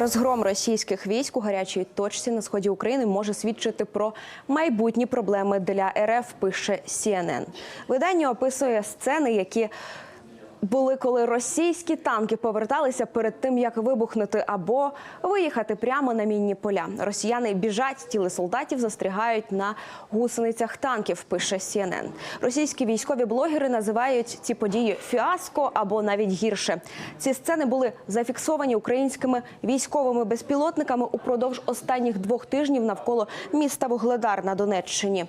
Розгром російських військ у гарячій точці на сході України може свідчити про майбутні проблеми для РФ. Пише CNN. Видання описує сцени, які були, коли російські танки поверталися перед тим, як вибухнути або виїхати прямо на мінні поля. Росіяни біжать, тіли солдатів застрягають на гусеницях танків. Пише CNN. Російські військові блогери називають ці події фіаско або навіть гірше. Ці сцени були зафіксовані українськими військовими безпілотниками упродовж останніх двох тижнів навколо міста Вугледар на Донеччині.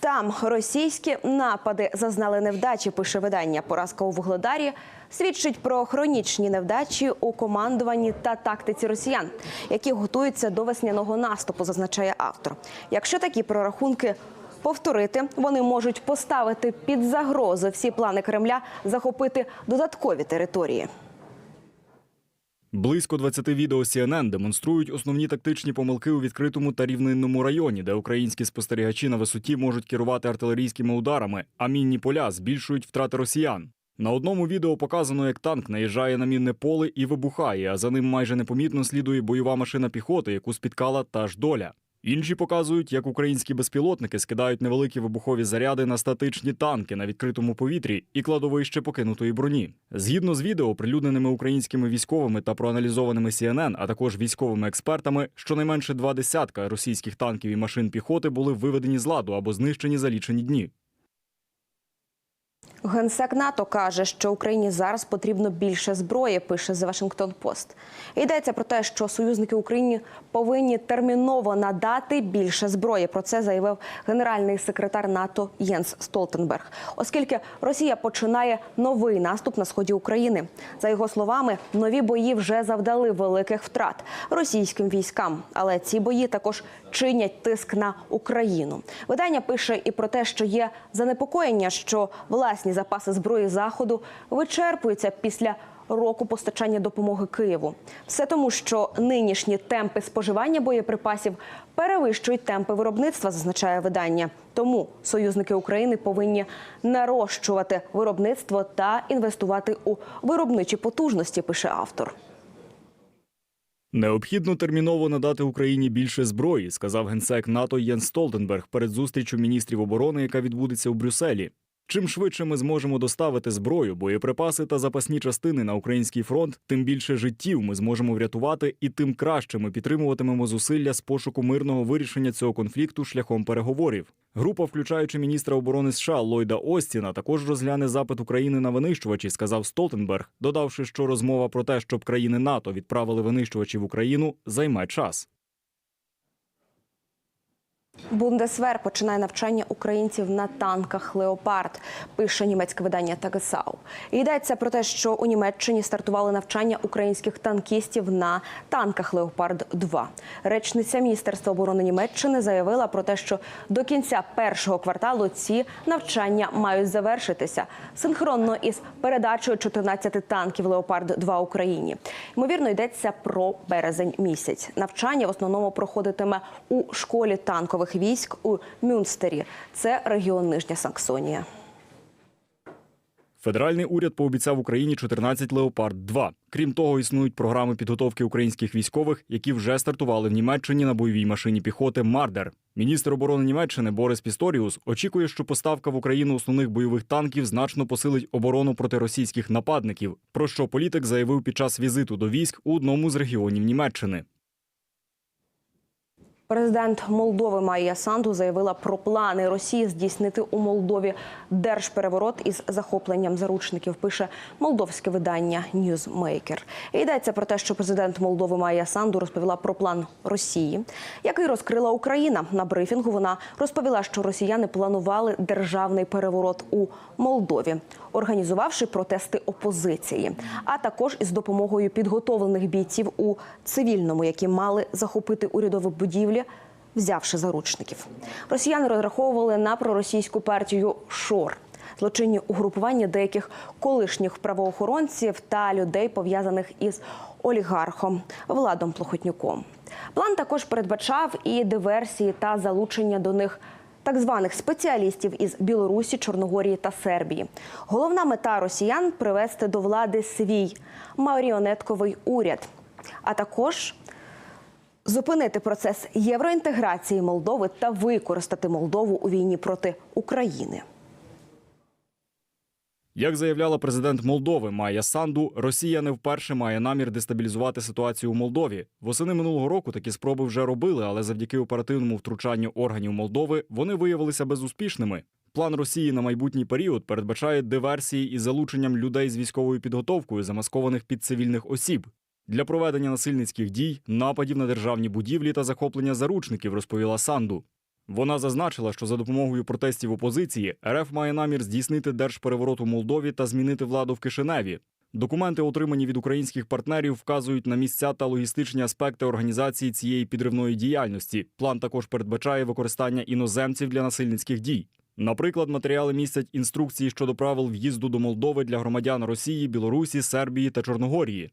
Там російські напади зазнали невдачі. Пише видання. Поразка у Вугледарі свідчить про хронічні невдачі у командуванні та тактиці росіян, які готуються до весняного наступу, зазначає автор. Якщо такі прорахунки повторити, вони можуть поставити під загрозу всі плани Кремля захопити додаткові території. Близько 20 відео CNN демонструють основні тактичні помилки у відкритому та рівнинному районі, де українські спостерігачі на висоті можуть керувати артилерійськими ударами, а мінні поля збільшують втрати росіян. На одному відео показано, як танк наїжджає на мінне поле і вибухає, а за ним майже непомітно слідує бойова машина піхоти, яку спіткала та ж доля. Інші показують, як українські безпілотники скидають невеликі вибухові заряди на статичні танки на відкритому повітрі і кладовище покинутої броні. Згідно з відео, прилюдненими українськими військовими та проаналізованими CNN, а також військовими експертами, щонайменше два десятка російських танків і машин піхоти були виведені з ладу або знищені за лічені дні. Генсек НАТО каже, що Україні зараз потрібно більше зброї. Пише The Washington Post. Йдеться про те, що союзники Україні повинні терміново надати більше зброї. Про це заявив генеральний секретар НАТО Єнс Столтенберг, оскільки Росія починає новий наступ на сході України. За його словами, нові бої вже завдали великих втрат російським військам, але ці бої також чинять тиск на Україну. Видання пише і про те, що є занепокоєння, що власні запаси зброї заходу вичерпуються після року постачання допомоги Києву. Все тому, що нинішні темпи споживання боєприпасів перевищують темпи виробництва, зазначає видання. Тому союзники України повинні нарощувати виробництво та інвестувати у виробничі потужності. Пише автор. Необхідно терміново надати Україні більше зброї, сказав генсек НАТО Єн Столтенберг перед зустрічю міністрів оборони, яка відбудеться у Брюсселі. Чим швидше ми зможемо доставити зброю, боєприпаси та запасні частини на український фронт, тим більше життів ми зможемо врятувати, і тим краще ми підтримуватимемо зусилля з пошуку мирного вирішення цього конфлікту шляхом переговорів. Група, включаючи міністра оборони США Ллойда Остіна, також розгляне запит України на винищувачі, сказав Столтенберг, додавши, що розмова про те, щоб країни НАТО відправили винищувачі в Україну, займе час. Бундесвер починає навчання українців на танках Леопард. Пише німецьке видання Тагесау. Йдеться про те, що у Німеччині стартували навчання українських танкістів на танках Леопард 2 Речниця Міністерства оборони Німеччини заявила про те, що до кінця першого кварталу ці навчання мають завершитися синхронно із передачею 14 танків Леопард 2 Україні. Ймовірно, йдеться про березень місяць. Навчання в основному проходитиме у школі танкових військ у Мюнстері. Це регіон Нижня Саксонія. Федеральний уряд пообіцяв Україні 14 Леопард 2 Крім того, існують програми підготовки українських військових, які вже стартували в Німеччині на бойовій машині піхоти Мардер. Міністр оборони Німеччини Борис Пісторіус очікує, що поставка в Україну основних бойових танків значно посилить оборону проти російських нападників. Про що політик заявив під час візиту до військ у одному з регіонів Німеччини. Президент Молдови Майя Санду заявила про плани Росії здійснити у Молдові держпереворот із захопленням заручників. Пише молдовське видання Newsmaker. Йдеться про те, що президент Молдови Майя Санду розповіла про план Росії, який розкрила Україна. На брифінгу вона розповіла, що росіяни планували державний переворот у Молдові, організувавши протести опозиції, а також із допомогою підготовлених бійців у цивільному, які мали захопити урядові будівлі взявши заручників. Росіяни розраховували на проросійську партію Шор. Злочинні угрупування деяких колишніх правоохоронців та людей, пов'язаних із олігархом Владом Плохотнюком. План також передбачав і диверсії та залучення до них так званих спеціалістів із Білорусі, Чорногорії та Сербії. Головна мета росіян привести до влади свій маріонетковий уряд, а також Зупинити процес євроінтеграції Молдови та використати Молдову у війні проти України. Як заявляла президент Молдови Майя Санду, Росія не вперше має намір дестабілізувати ситуацію у Молдові. Восени минулого року такі спроби вже робили, але завдяки оперативному втручанню органів Молдови вони виявилися безуспішними. План Росії на майбутній період передбачає диверсії із залученням людей з військовою підготовкою, замаскованих під цивільних осіб. Для проведення насильницьких дій, нападів на державні будівлі та захоплення заручників, розповіла Санду. Вона зазначила, що за допомогою протестів опозиції РФ має намір здійснити держпереворот у Молдові та змінити владу в Кишиневі. Документи, отримані від українських партнерів, вказують на місця та логістичні аспекти організації цієї підривної діяльності. План також передбачає використання іноземців для насильницьких дій. Наприклад, матеріали містять інструкції щодо правил в'їзду до Молдови для громадян Росії, Білорусі, Сербії та Чорногорії.